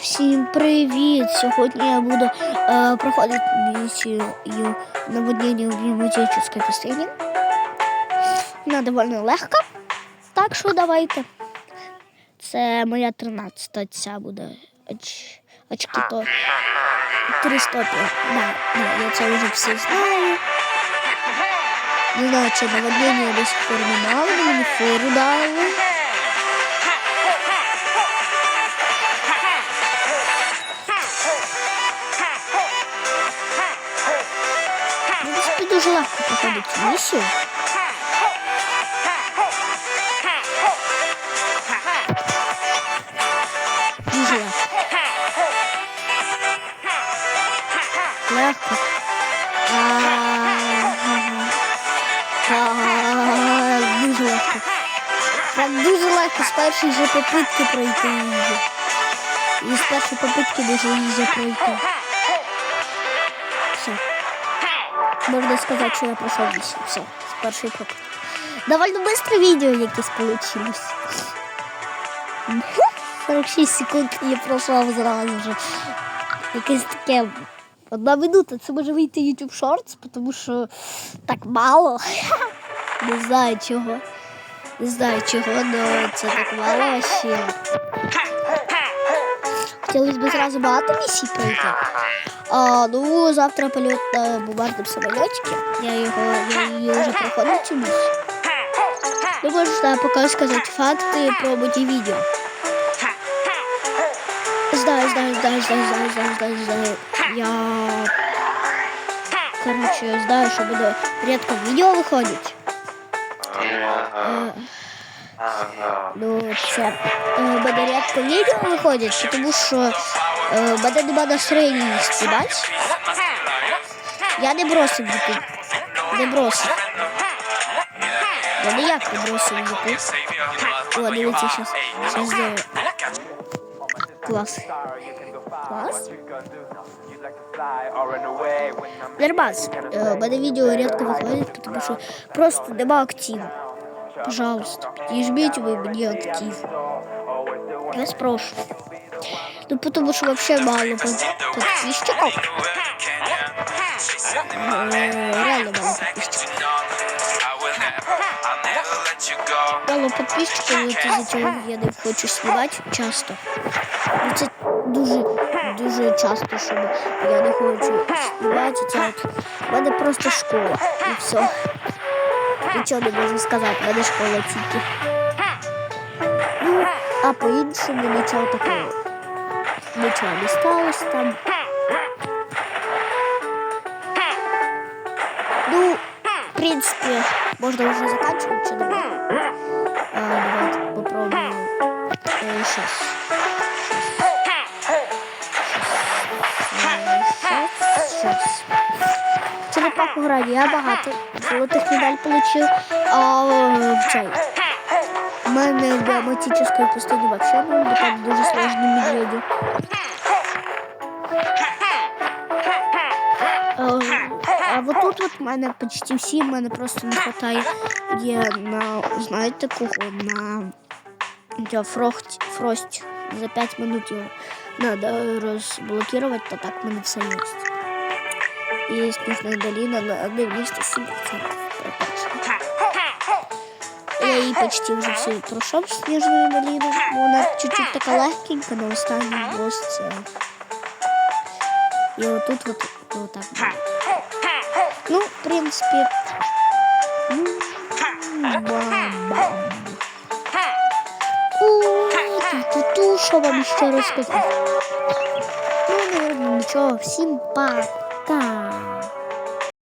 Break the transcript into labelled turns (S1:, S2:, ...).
S1: Всім привіт! Сьогодні я буду е, проходити місію наводнення в библиотеческой пустыне. Вона доволі легка. Так що давайте. Це моя 13 ця буде оч, очки то 300. Да, да, я це вже все знаю. Не знаю, чи наводнення сих пор не мало, мені фору дали. Дуже легко проходить місію. Дуже легко. Легко. Дуже легко з першої же попитки пройти її. І з першої попитки дуже її пройти. Можна сказати, що я пройшов вісім. Все, з першої попитки. Довольно быстро відео якесь получилось. 46 секунд я пройшов зразу вже. Якесь таке. Одна минута, це може вийти YouTube Shorts, тому що так мало. Не знаю чого. Не знаю чого, але це так мало вообще. Хотілося б зразу багато місій пройти. А, ну, завтра польот на бумажному самолетике. Я його я її вже проходив цю місію. Ну, можна поки сказати факти про моє відео. Знаю, знаю, знаю, знаю, знаю, знаю, знаю, знаю. Я... Короче, знаю, що буде рідко відео виходить. Ну, це буде рідко відео виходить, тому що мене нема настроєння їх знімати. Я не бросив YouTube. Не бросив. Я ніяк не бросив YouTube. О, дивіться, щас, щас сделаю. Клас. Клас. Нормас. Мене відео рідко виходить, тому що просто нема активу. Пожалуйста, підіжміть ви мені актив. Я спрошу. Ну, потому что вообще мало подписчиков. Реально мало подписчиков. Мало подписчиков, і от із-за цього я не хочу знімати часто. Ну, дуже, дуже часто, щоб я не хочу знімати. В мене просто школа. І все. Нічого не можу сказати, в мене школа тільки. Ну, а по-іншому нічого такого. Нічого не сталося там. Ну, в принципі, можна вже заканчивать, чи не а, Давайте попробуем. Э, Граді, я багато золотих медаль получив. А в цей. У мене в биоматической пустыне вообще ну, там дуже сложні медведі. А вот тут вот в мене почти всі, в мене просто не хватає є на, знаєте кого, на я, фрохт, фрост. За 5 минут його надо розблокувати, то так в мене все є. І снежна долина на 97% прокачана. Я її почти вже всю пройшов сніжну долину, бо вона чуть-чуть така легенька, на останній босс це. І отут от, от так буде. Ну, в принципі. ну, Бам-бам. Ту-ту-ту, що вам ще розказати? Ну, наверное, нічого. Всім 嘎